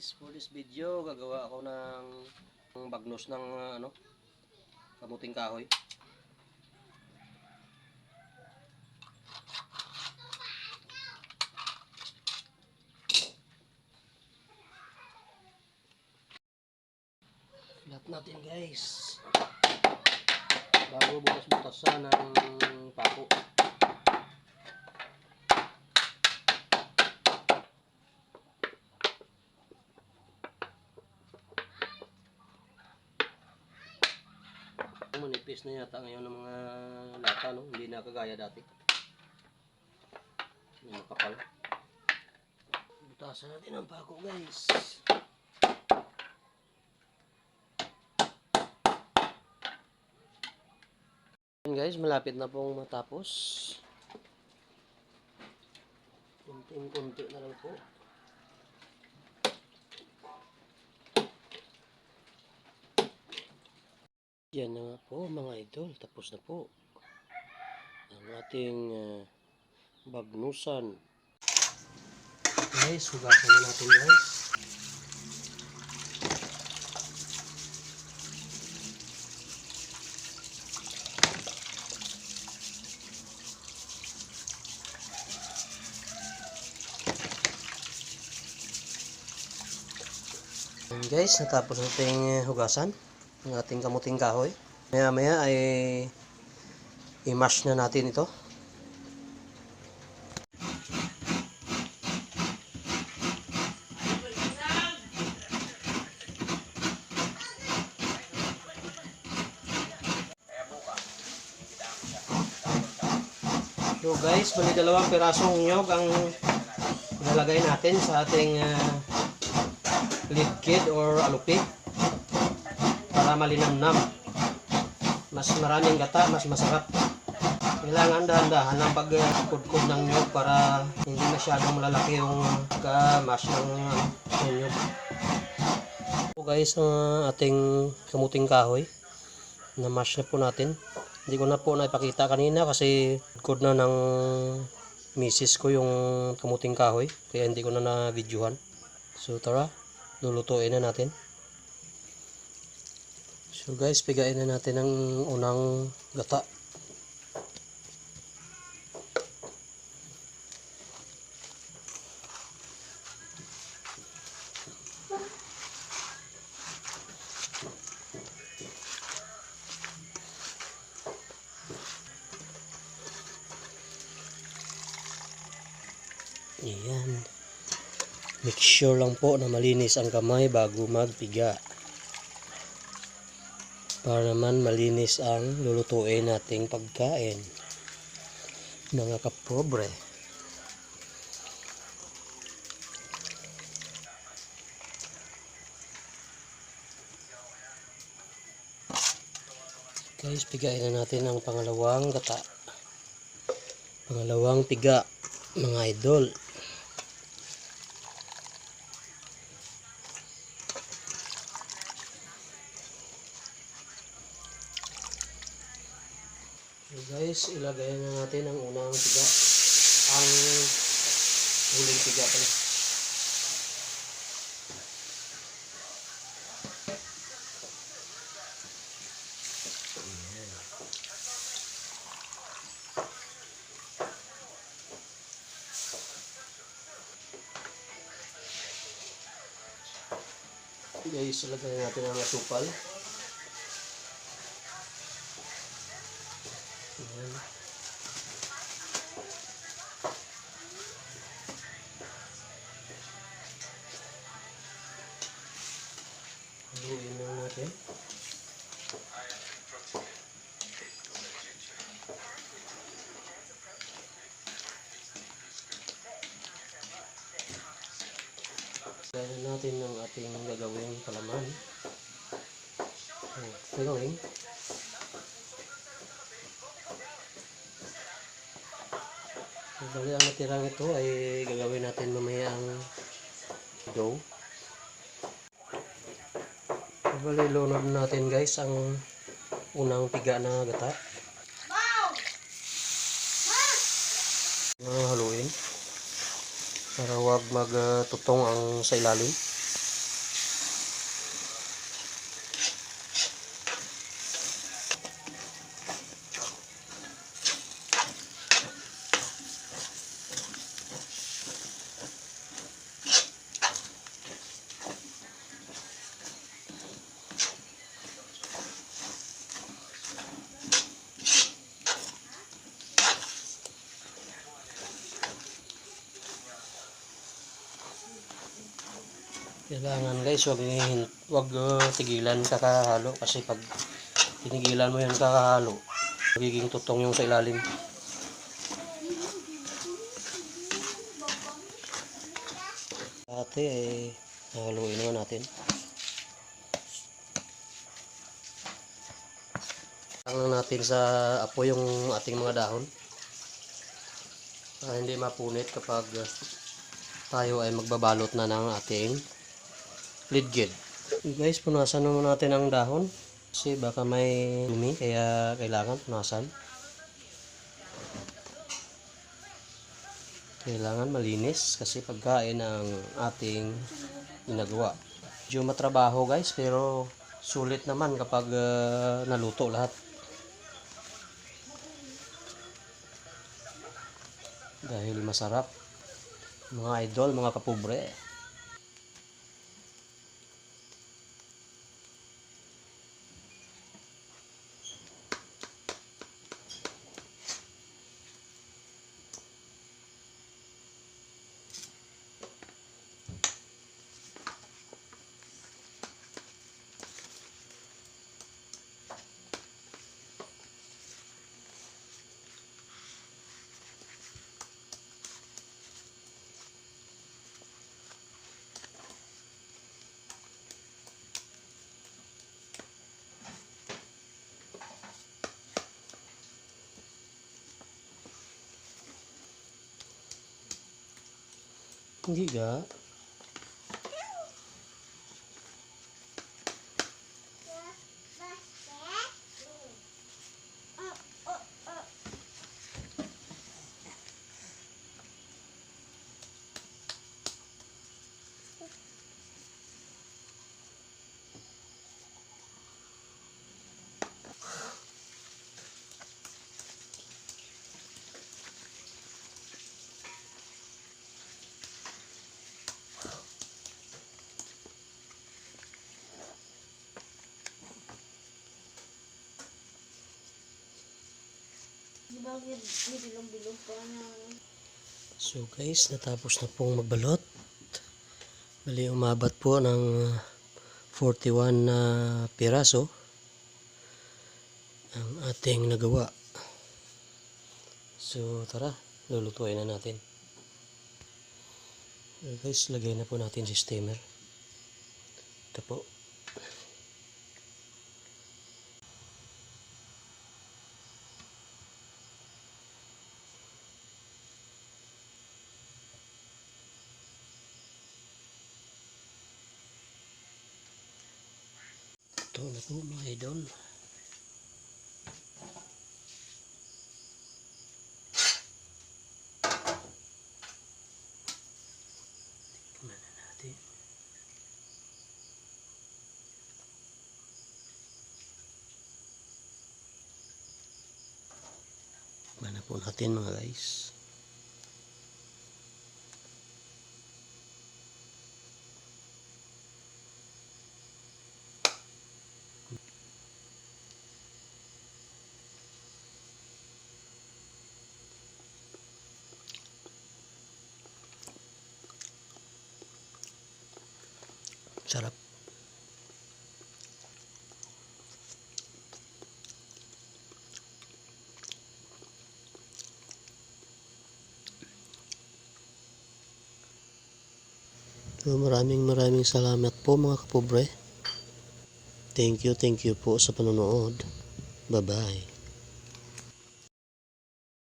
guys, for this video, gagawa ako ng, bagnos ng uh, ano, kamuting kahoy. Filat natin guys. Bago butas-butasan ng pako. Manipis na yata ngayon ng mga lata, no? Hindi na kagaya dati. Yung makapal. Butasan natin ang pako, guys. Yan guys, malapit na pong matapos. Kunting-kunti na lang po. Yan na nga po mga idol, tapos na po ang ating uh, bagnusan. Guys, hugasan na natin guys. Yan guys, natapos nating uh, hugasan ang ating kamuting kahoy. Maya maya ay i-mash na natin ito. So guys, bali dalawang pirasong nyog ang ilalagay natin sa ating uh, kid or alupi para malinamnam. Mas maraming gata, mas masarap. Kailangan dahan-dahan lang pagkudkod ng nyog para hindi masyadong malalaki yung ka-mash ng, ng nyog. So guys, ang ating kamuting kahoy na mash na po natin. Hindi ko na po naipakita kanina kasi good na ng misis ko yung kamuting kahoy. Kaya hindi ko na na-videohan. So tara, lulutuin na natin. So guys, pigain na natin ang unang gata. Ayan. Make sure lang po na malinis ang kamay bago magpiga para naman malinis ang lulutuin nating pagkain. Mga kapobre. Guys pigain na natin ang pangalawang gata. Pangalawang piga mga idol So guys, ilagay na natin ang unang tiga. Ang huling tiga pala. Guys, ilagay natin ang asukal. Haluin lang natin. Gaya natin ng ating gagawing palaman. Oh, filling. Bali ang natirang ito ay gagawin natin mamaya ang dough. Bali lunod natin guys ang unang piga na gata. Mga haluin para wag magtutong ang sa ilalim. Kailangan guys, wag, wag uh, tigilan kakahalo kasi pag tinigilan mo yan kakahalo, magiging tutong yung sa ilalim. Ate, eh, haluin naman natin. Lang natin sa apo yung ating mga dahon. Para hindi mapunit kapag uh, tayo ay magbabalot na ng ating lidgid. Guys, punasan naman natin ang dahon. Kasi baka may dumi, kaya kailangan punasan. Kailangan malinis kasi pagkain ang ating ginagawa. Medyo matrabaho guys, pero sulit naman kapag uh, naluto lahat. Dahil masarap. Mga idol, mga kapobre. 公园。Ba may bilog-bilog pa na So guys, natapos na pong magbalot. Bali, umabat po ng uh, 41 na piraso ang ating nagawa. So tara, lulutuin na natin. So guys, lagay na po natin si steamer. Ito po. Ito na po mga idol. Tikman na natin. Po natin mga guys. Sarap. So, maraming maraming salamat po mga kapobre. Thank you, thank you po sa panonood. Bye-bye.